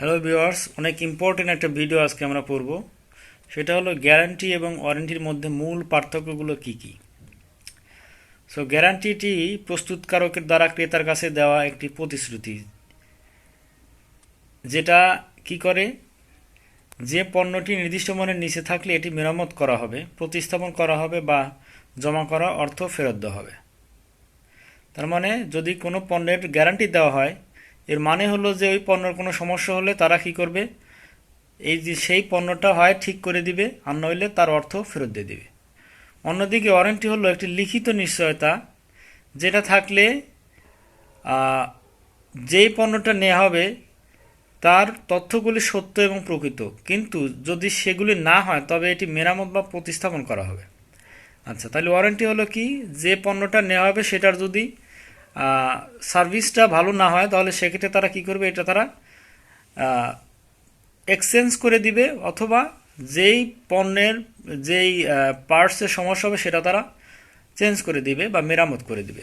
Hello viewers অনেক important একটা video আজকে আমরা পড়ব। সেটা হলো গ্যারান্টি এবং ওয়ারেন্টির মধ্যে মূল পার্থক্যগুলো কি কি? সো গ্যারান্টিটি প্রস্তুতকারকের দ্বারা ক্রেতার কাছে দেওয়া একটি প্রতিশ্রুতি। যেটা কি করে? যে পণ্যটি নির্দিষ্ট মানের নিচে থাকলে এটি মেরামত করা হবে, প্রতিস্থাপন করা হবে বা জমা করা অর্থ ফেরত দেওয়া হবে। তার মানে যদি কোনো পণ্যের গ্যারান্টি দেওয়া হয় এর মানে হলো যে ওই পণ্যের কোনো সমস্যা হলে তারা কি করবে? এই যে সেই পণ্যটা হয় ঠিক করে দিবে, আর নইলে তার অর্থ ফেরত দিয়ে দিবে। অন্যদিকে ওয়ারেন্টি হলো একটি লিখিত নিশ্চয়তা, যেটা থাকলে যেই পণ্যটা নেওয়া হবে, তার তথ্যগুলি সত্য এবং প্রকৃত। কিন্তু যদি সেগুলি না হয়, তবে এটি মেরামত বা প্রতিস্থাপন করা হবে। আচ্ছা তাহলে ওয়ারেন্টি হলো কি? যে পণ্যটা নেওয়া হবে, সেটার যদি সার্ভিসটা ভালো না হয়, তাহলে সেক্ষেত্রে তারা কি করবে? এটা তারা এক্সচেঞ্জ করে দিবে, অথবা যেই পণ্যের, যেই পার্টসের সমস্যা হবে সেটা তারা চেঞ্জ করে দিবে বা মেরামত করে দিবে।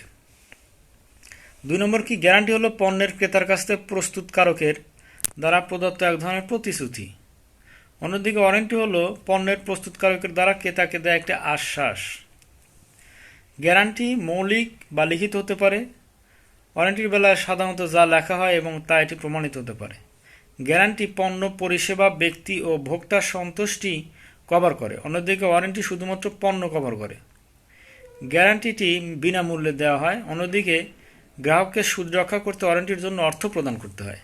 দুই নম্বর কি? গ্যারান্টি হলো পণ্যের ক্রেতার কাছ থেকে প্রস্তুতকারকের দ্বারা প্রদত্ত এক ধরনের প্রতিশ্রুতি। অন্যদিকে ওয়ারেন্টি হলো পণ্যের প্রস্তুতকারকের দ্বারা ক্রেতাকে দেয় একটা আশ্বাস। গ্যারান্টি মৌলিক বা লিখিত হতে পারে ওয়ারেন্টির বেলায় সাধারণত যা লেখা হয় এবং তা এটি প্রমাণিত হতে পারে। গ্যারান্টি পণ্য পরিষেবা, ব্যক্তি ও ভোক্তার সন্তুষ্টি কভার করে। অন্যদিকে ওয়ারেন্টি শুধুমাত্র পণ্য কভার করে। গ্যারান্টিটি বিনামূল্যে দেওয়া হয়। অন্যদিকে গ্রাহককে সুদ রক্ষা করতে ওয়ারেন্টির জন্য অর্থ প্রদান করতে হয়।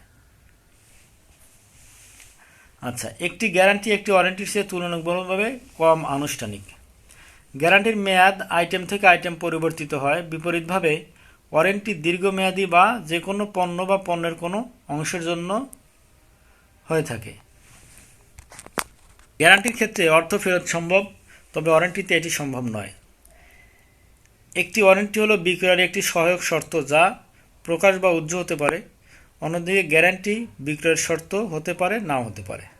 আচ্ছা একটি গ্যারান্টি একটি ওয়ারেন্টির চেয়ে তুলনামূলকভাবে কম আনুষ্ঠানিক। গ্যারান্টির মেয়াদ আইটেম থেকে আইটেম পরিবর্তিত হয়। বিপরীতভাবে ওয়ারেন্টি দীর্ঘমেয়াদী বা যে কোনো পণ্য বা পণ্যের কোনো অংশের জন্য হয়ে থাকে। গ্যারান্টির ক্ষেত্রে অর্থ ফেরত সম্ভব, তবে ওয়ারেন্টিতে এটি সম্ভব নয়। একটি ওয়ারেন্টি হলো বিক্রয়ের একটি সহায়ক শর্ত যা প্রকাশ বা উজ্জ্ব হতে পারে। অন্যদিকে গ্যারান্টি বিক্রয়ের শর্ত হতে পারে, নাও হতে পারে।